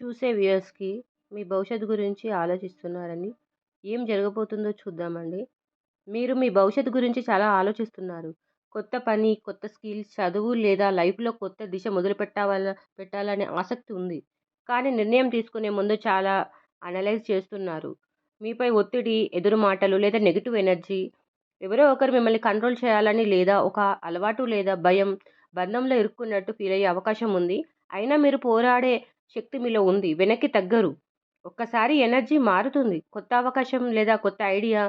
చూసే వ్యూయర్స్‌కి మీ భవిష్యత్తు గురించి ఆలోచిస్తున్నారని, ఏం జరగబోతుందో చూద్దామండి. మీరు మీ భవిష్యత్తు గురించి చాలా ఆలోచిస్తున్నారు. కొత్త పని, కొత్త స్కిల్స్, చదువు లేదా లైఫ్‌లో కొత్త దిశ మొదలుపెట్టావల పెట్టాలనే ఆసక్తి ఉంది. కానీ నిర్ణయం తీసుకునే ముందు చాలా అనలైజ్ చేస్తున్నారు. మీపై ఒత్తిడి, ఎదురు మాటలు లేదా నెగిటివ్ ఎనర్జీ ఎవరో ఒకరు మిమ్మల్ని కంట్రోల్ చేయాలని లేదా ఒక అలవాటు లేదా భయం, బంధంలో ఇరుక్కున్నట్టు ఫీల్ అయ్యే అవకాశం ఉంది. అయినా మీరు పోరాడే శక్తి మీలో ఉంది. వెనక్కి తగ్గరు. ఒక్కసారి ఎనర్జీ మారుతుంది. కొత్త అవకాశం లేదా కొత్త ఐడియా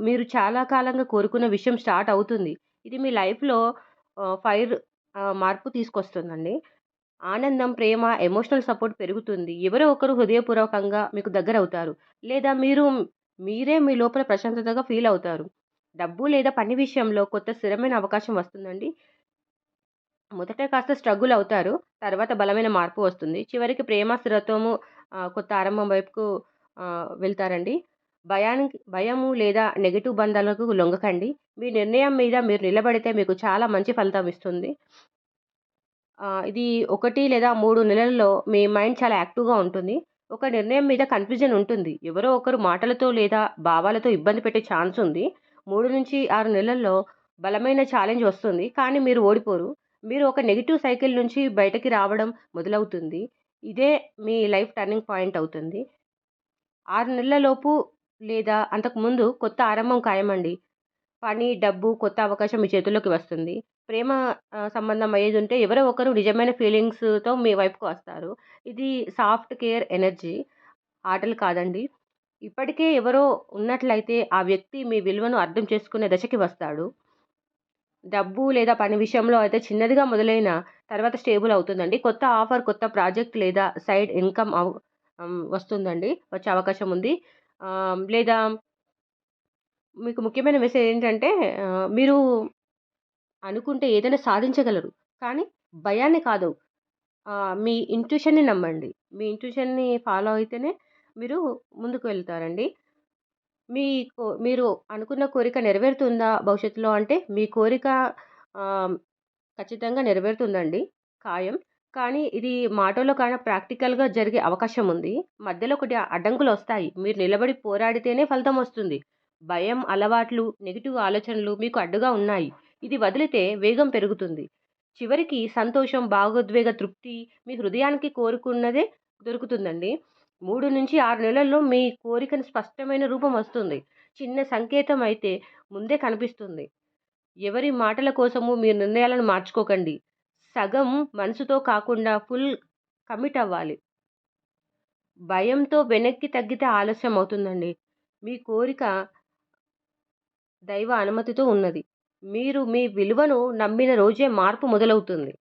మీరు చాలా కాలంగా కోరుకున్న విషయం స్టార్ట్ అవుతుంది. ఇది మీ లైఫ్‌లో ఫైర్ మార్పు తీసుకొస్తుందండి. ఆనందం, ప్రేమ, ఎమోషనల్ సపోర్ట్ పెరుగుతుంది. ఎవరో ఒకరు హృదయపూర్వకంగా మీకు దగ్గర అవుతారు లేదా మీరు మీరే మీ లోపల ప్రశాంతతగా ఫీల్ అవుతారు. డబ్బు లేదా పని విషయంలో కొత్త స్థిరమైన అవకాశం వస్తుందండి. మొదట కాస్త స్ట్రగుల్ అవుతారు. తర్వాత బలమైన మార్పు వస్తుంది. చివరికి ప్రేమ, స్థిరత్వము కొత్త ఆరంభం వైపుకు వెళ్తారండి. భయానికి భయము లేదా నెగిటివ్ బంధాలకు లొంగకండి. మీ నిర్ణయం మీద మీరు నిలబడితే మీకు చాలా మంచి ఫలితం ఇస్తుంది. ఇది ఒకటి లేదా మూడు నెలల్లో మీ మైండ్ చాలా యాక్టివ్‌గా ఉంటుంది. ఒక నిర్ణయం మీద కన్‌ఫ్యూజన్ ఉంటుంది. ఎవరో ఒకరు మాటలతో లేదా భావాలతో ఇబ్బంది పెట్టే ఛాన్స్ ఉంది. 3-6 నెలల్లో బలమైన ఛాలెంజ్ వస్తుంది. కానీ మీరు ఓడిపోరు. మీరు ఒక నెగిటివ్ సైకిల్ నుంచి బయటకి రావడం మొదలవుతుంది. ఇదే మీ లైఫ్ టర్నింగ్ పాయింట్ అవుతుంది. ఆరు నెలలలోపు లేదా అంతకుముందు కొత్త ఆరంభం ఖాయమండి. పని, డబ్బు, కొత్త అవకాశం మీ చేతుల్లోకి వస్తుంది. ప్రేమ సంబంధం అయ్యేది ఉంటే ఎవరో ఒకరు నిజమైన ఫీలింగ్స్‌తో మీ వైపుకు వస్తారు. ఇది సాఫ్ట్ కేర్ ఎనర్జీ. ఆటలు కాదండి. ఇప్పటికే ఎవరో ఉన్నట్లయితే ఆ వ్యక్తి మీ విలువను అర్థం చేసుకునే దశకి వస్తాడు. డబ్బు లేదా పని విషయంలో అయితే చిన్నదిగా మొదలైన తర్వాత స్టేబుల్ అవుతుందండి. కొత్త ఆఫర్, కొత్త ప్రాజెక్ట్ లేదా సైడ్ ఇన్‌కమ్ అవ్ వస్తుందండి. వచ్చే అవకాశం ఉంది. లేదా మీకు ముఖ్యమైన మెసేజ్ ఏంటంటే మీరు అనుకుంటే ఏదైనా సాధించగలరు. కానీ భయాన్ని కాదు. మీ ఇంట్యూషన్‌ని నమ్మండి. మీ ఇంట్యూషన్‌ని ఫాలో అయితేనే మీరు ముందుకు వెళ్తారండి. మీ మీరు అనుకున్న కోరిక నెరవేరుతుందా భవిష్యత్తులో అంటే మీ కోరిక ఖచ్చితంగా నెరవేరుతుందండి. ఖాయం. కానీ ఇది మాటల్లో కానీ ప్రాక్టికల్‌గా జరిగే అవకాశం ఉంది. మధ్యలో ఒకటి అడ్డంకులు వస్తాయి మీరు నిలబడి పోరాడితేనే ఫలితం వస్తుంది. భయం, అలవాట్లు, నెగిటివ్ ఆలోచనలు మీకు అడ్డుగా ఉన్నాయి. ఇది వదిలితే వేగం పెరుగుతుంది. చివరికి సంతోషం, భావోద్వేగ తృప్తి మీ హృదయానికి కోరుకున్నదే దొరుకుతుందండి. 3-6 నెలల్లో మీ కోరికను స్పష్టమైన రూపం వస్తుంది. చిన్న సంకేతం అయితే ముందే కనిపిస్తుంది. ఎవరి మాటల కోసము మీ నిర్ణయాలను మార్చుకోకండి. సగం మనసుతో కాకుండా ఫుల్ కమిట్ అవ్వాలి. భయంతో వెనక్కి తగ్గితే ఆలస్యం అవుతుందండి. మీ కోరిక దైవ అనుమతితో ఉన్నది. మీరు మీ విలువను నమ్మిన రోజే మార్పు మొదలవుతుంది.